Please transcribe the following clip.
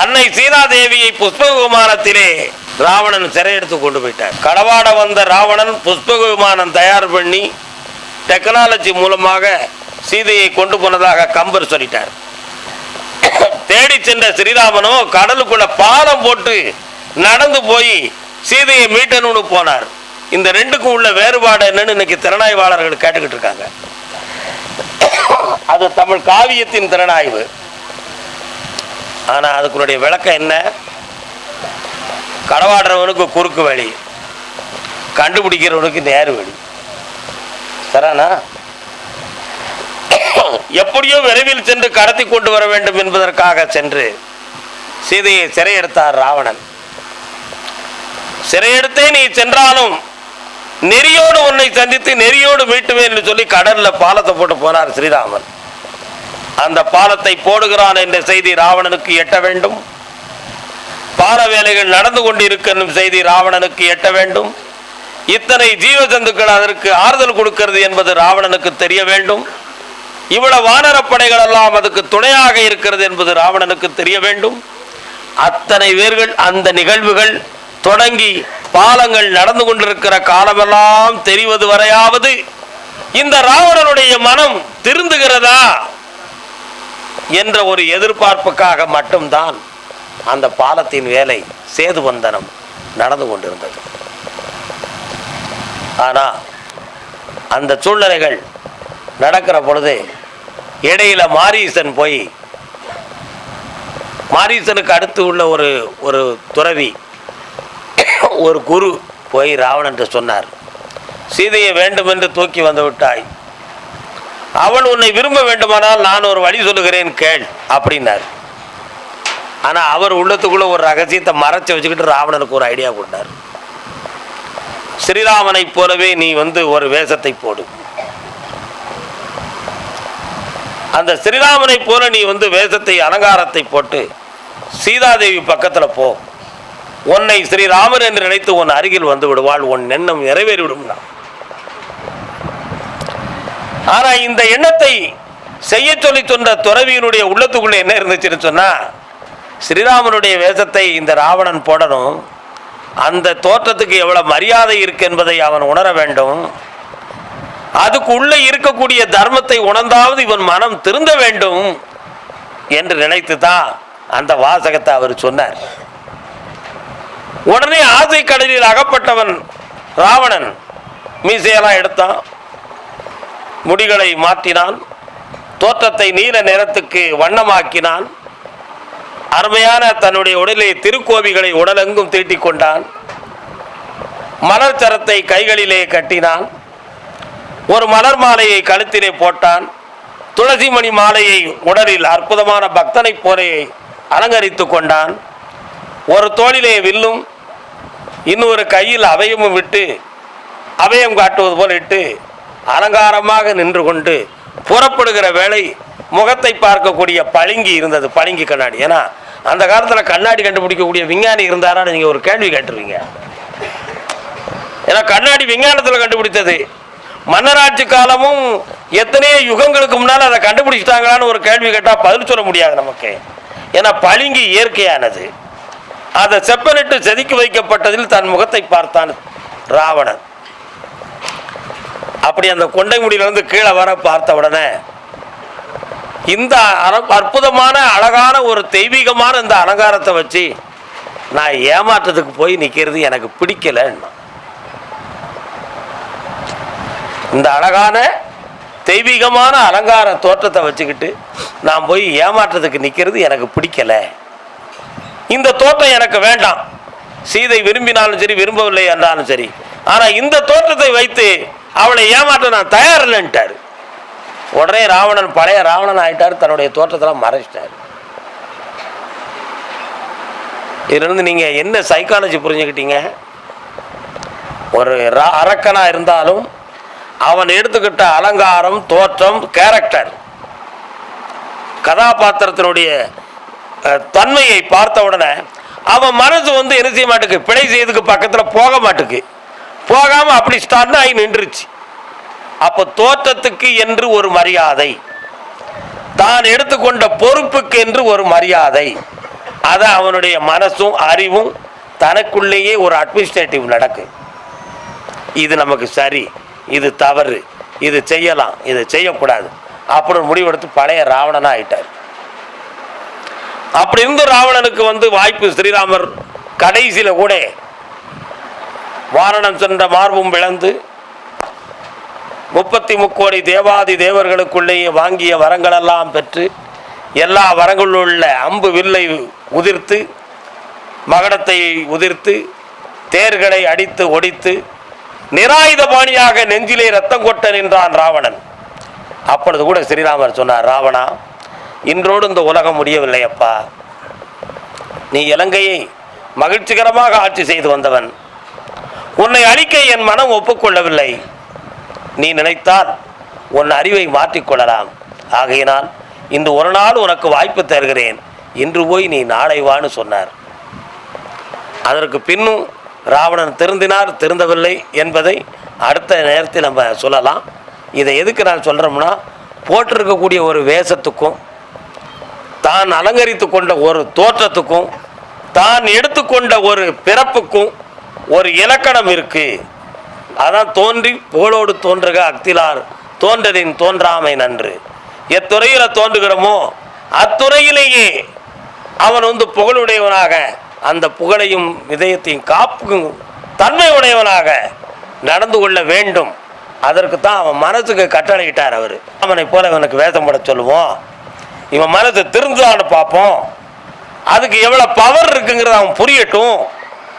அன்னை சீதாதேவியை புஷ்ப விமானத்திலே ராவணன் சிறையெடுத்து கொண்டு போயிட்டார். களவாட வந்த ராவணன் புஷ்ப விமானம் தயார் பண்ணி டெக்னாலஜி மூலமாக சீதையை கொண்டு போனதாக கம்பர் சொல்லிட்டார். தேடி சென்ற ஸ்ரீராமனோ கடலுக்குள்ள பாலம் போட்டு நடந்து போய் சீதையை மீட்டணும்னு போனார். இந்த ரெண்டுக்கும் உள்ள வேறுபாடு என்னன்னு இன்னைக்கு திறனாய்வாளர்கள் கேட்டுக்கிட்டு இருக்காங்க. அது தமிழ் காவியத்தின் திறனாய்வு. ஆனால் அதுக்குடைய விளக்கம் என்ன? களவாடுறவனுக்கு குறுக்கு வழி. கண்டுபிடிக்கிறவனுக்கு நேர் வழி. சரானா? எப்படியோ விரைவில் சென்று கடத்தி கொண்டு வர வேண்டும் என்பதற்காக சென்று சீதையை சிறையெடுத்தார் ராவணன். சிறையெடுத்தே நீ சென்றாலும் நெறியோடு உன்னை சந்தித்து நெறியோடு மீட்டுவேன் என்று சொல்லி கடல்ல பாலத்தை போட்டு போனார் ஸ்ரீராமன். அந்த பாலத்தை போடுகிறான் என்ற செய்தி ராவணனுக்கு எட்ட வேண்டும். பால வேலைகள் நடந்து கொண்டிருக்கும் செய்தி ராவணனுக்கு எட்ட வேண்டும். இத்தனை ஜீவஜந்துக்கள் அதற்கு ஆறுதல் கொடுக்கிறது என்பது ராவணனுக்கு தெரிய வேண்டும். இவ்வளவு வானரப்படைகள் எல்லாம் அதுக்கு துணையாக இருக்கிறது என்பது ராவணனுக்கு தெரிய வேண்டும். அத்தனை பேர்கள் அந்த நிகழ்வுகள் தொடங்கி பாலங்கள் நடந்து கொண்டிருக்கிற காலமெல்லாம் தெரிவது வரையாவது இந்த ராவணனுடைய மனம் திருந்துகிறதா? என்ற ஒரு எதிர்பார்ப்புக்காக மட்டும்தான் அந்த பாலத்தின் வேலை சேதுபந்தனம் நடந்து கொண்டிருந்தது. ஆனால் அந்த சூழ்நிலைகள் நடக்கிற பொழுது இடையில் மாரீசன் போய் மாரீசனுக்கு அடுத்து உள்ள ஒரு ஒரு துறவி ஒரு குரு போய் ராவணன்ட்டு சொன்னார் சீதையை வேண்டுமென்று தூக்கி வந்து விட்டாய். அவள் உன்னை விரும்ப வேண்டுமானால் நான் ஒரு வழி சொல்லுகிறேன் கேள் அப்படின்னார். ஆனால் அவர் உள்ளத்துக்குள்ள ஒரு ரகசியத்தை மறைச்சி வச்சுக்கிட்டு ராவணனுக்கு ஒரு ஐடியா கொடுத்தார். ஸ்ரீராமனைப் போலவே நீ வந்து ஒரு வேஷத்தை போடு. அந்த ஸ்ரீராமனை போல நீ வந்து வேஷத்தை அலங்காரத்தை போட்டு சீதாதேவி பக்கத்தில் போ. உன்னை ஸ்ரீராமன் என்று நினைத்து உன் அருகில் வந்து விடுவாள் உன் எண்ணம் நிறைவேறிவிடும். ஆனா இந்த எண்ணத்தை செய்ய சொல்லி சொன்ன துறவியினுடைய உள்ளத்துக்குள்ள என்ன இருந்துச்சுன்னு சொன்னா ஸ்ரீராமனுடைய வேஷத்தை இந்த ராவணன் போடணும். அந்த தோற்றத்துக்கு எவ்வளவு மரியாதை இருக்கு என்பதை அவன் உணர வேண்டும். அதுக்கு உள்ளே இருக்கக்கூடிய தர்மத்தை உணர்ந்தாவது இவன் மனம் திருந்த வேண்டும் என்று நினைத்து தான் அந்த வாசகத்தை அவர் சொன்னார். உடனே ஆசை கடலில் அகப்பட்டவன் ராவணன். மீசையெல்லாம் எடுத்தான். முடிகளை மாற்றினான். தோற்றத்தை நீல நிறத்துக்கு வண்ணமாக்கினான். அருமையான தன்னுடைய உடலிலே திருக்கோவிகளை உடலெங்கும் தீட்டிக் கொண்டான். மலர் சரத்தை கைகளிலே கட்டினான். ஒரு மலர் மாலையை கழுத்திலே போட்டான். துளசி மணி மாலையை உடலில் அற்புதமான பக்தனைப் போலே அலங்கரித்து கொண்டான். ஒரு தோளிலே வில்லும் இன்னொரு கையில் அவையமும் விட்டு அவயம் காட்டுவது போல இட்டு அலங்காரமாக நின்று கொண்டு புறப்படுகிற வேளை முகத்தை பார்க்கக்கூடிய பளிங்கி இருந்தது பளிங்கி கண்ணாடி. ஏன்னா அந்த காலத்தில் கண்ணாடி கண்டுபிடிக்கக்கூடிய விஞ்ஞானி இருந்தாரான்னு நீங்கள் ஒரு கேள்வி கேட்டுருவீங்க. ஏன்னா கண்ணாடி விஞ்ஞானத்தில் கண்டுபிடித்தது. மன்னராட்சி காலமும் எத்தனையோ யுகங்களுக்கு முன்னால் அதை கண்டுபிடிச்சிட்டாங்களான்னு ஒரு கேள்வி கேட்டால் பதில் சொல்ல முடியாது நமக்கு. ஏன்னா பளிங்கு இயற்கையானது. அதை செப்பனிட்டு செதுக்கி வைக்கப்பட்டதில் தன் முகத்தை பார்த்தான் ராவணன். அப்படி அந்த கொண்டை முடியிலிருந்து கீழே வர பார்த்த உடனே இந்த அற்புதமான அழகான ஒரு தெய்வீகமான இந்த அலங்காரத்தை வச்சு நான் ஏமாற்றத்துக்கு போய் நிற்கிறது எனக்கு பிடிக்கல இந்த அழகான தெய்வீகமான அலங்கார தோற்றத்தை வச்சுக்கிட்டு நான் போய் ஏமாற்றத்துக்கு நிற்கிறது எனக்கு பிடிக்கல. இந்த தோற்றம் எனக்கு வேண்டாம். சீதை விரும்பினாலும் சரி விரும்பவில்லை என்றாலும் சரி. ஆனால் இந்த தோற்றத்தை வைத்து அவளை ஏமாற்ற நான் தயாரில்லைன்ட்டார். உடனே ராவணன் பழைய ராவணன் ஆயிட்டார் தன்னுடைய தோற்றத்தெல்லாம் மறைச்சிட்டார். இதுலேருந்து நீங்கள் என்ன சைக்காலஜி புரிஞ்சுக்கிட்டீங்க? ஒரு அரக்கனாக இருந்தாலும் அவன் எடுத்துக்கிட்ட அலங்காரம் தோற்றம் கேரக்டர் கதாபாத்திரத்தினுடைய தன்மையை பார்த்த உடனே அவன் மனசு வந்து என்ன செய்ய மாட்டேக்கு? பிழை செய்யறதுக்கு பக்கத்தில் போக மாட்டேக்கு. போகாம அப்படி ஸ்டார்ட் ஆகி நின்றுச்சு. அப்போ தோற்றத்துக்கு என்று ஒரு மரியாதை. தான் எடுத்துக்கொண்ட பொறுப்புக்கு என்று ஒரு மரியாதை. அதை அவனுடைய மனசும் அறிவும் தனக்குள்ளேயே ஒரு அட்மினிஸ்ட்ரேட்டிவ் நடக்கு. இது நமக்கு சரி இது தவறு இது செய்யலாம் இது செய்யக்கூடாது. அப்படின்னு முடிவெடுத்து பழைய ராவணனா ஆயிட்டார். அப்படி இருந்த ராவணனுக்கு வந்து வாய்ப்பு ஸ்ரீராமர் கடைசியில் கூட வாரணம் சென்ற மார்பும் விளந்து முப்பத்தி முக்கோடி தேவாதி தேவர்களுக்குள்ளேயே வாங்கிய வரங்களெல்லாம் பெற்று எல்லா வரங்களுள்ள உள்ள அம்பு வில்லை உதிர்த்து மகடத்தை உதிர்த்து தேர்களை அடித்து ஒடித்து நிராயுதபாணியாக நெஞ்சிலே ரத்தம் கொட்ட நின்றான் ராவணன். அப்பொழுது கூட ஸ்ரீராமர் சொன்னார் ராவணா இன்றோடு இந்த உலகம் முடியவில்லை அப்பா நீ இலங்கையை மகிழ்ச்சிகரமாக ஆட்சி செய்து வந்தவன். உன்னை அழிக்க என் மனம் ஒப்புக்கொள்ளவில்லை. நீ நினைத்தால் உன் அறிவை மாற்றிக்கொள்ளலாம். ஆகையினால் இன்று ஒரு நாள் உனக்கு வாய்ப்பு தருகிறேன். இன்று போய் நீ நாளை வான்னு சொன்னார். அதற்கு பின்னும் ராவணன் திருந்தினார் திருந்தவில்லை என்பதை அடுத்த நேரத்தில் நம்ம சொல்லலாம். இதை எதுக்கு நான் சொல்கிறோம்னா போட்டிருக்கக்கூடிய ஒரு வேஷத்துக்கும் தான் அலங்கரித்து கொண்ட ஒரு தோற்றத்துக்கும் தான் எடுத்துக்கொண்ட ஒரு பிறப்புக்கும் ஒரு இலக்கணம் இருக்கு. அதான் தோன்றி புகழோடு தோன்றுக அக்திலார் தோன்றதின் தோன்றாமை நன்று. எத்துறையில் தோன்றுகிறோமோ அத்துறையிலேயே அவன் வந்து புகழுடையவனாக அந்த புகழையும் இதயத்தையும் காப்புக்கும் தன்மை உடையவனாக நடந்து கொள்ள வேண்டும். அதற்கு தான் அவன் மனசுக்கு கட்டளையிட்டார் அவர். அவனை போல இவனுக்கு வேதம் பட சொல்லுவோம். இவன் மனசை திருந்தான்னு பார்ப்போம். அதுக்கு எவ்வளோ பவர் இருக்குங்கிறத அவன் புரியட்டும்.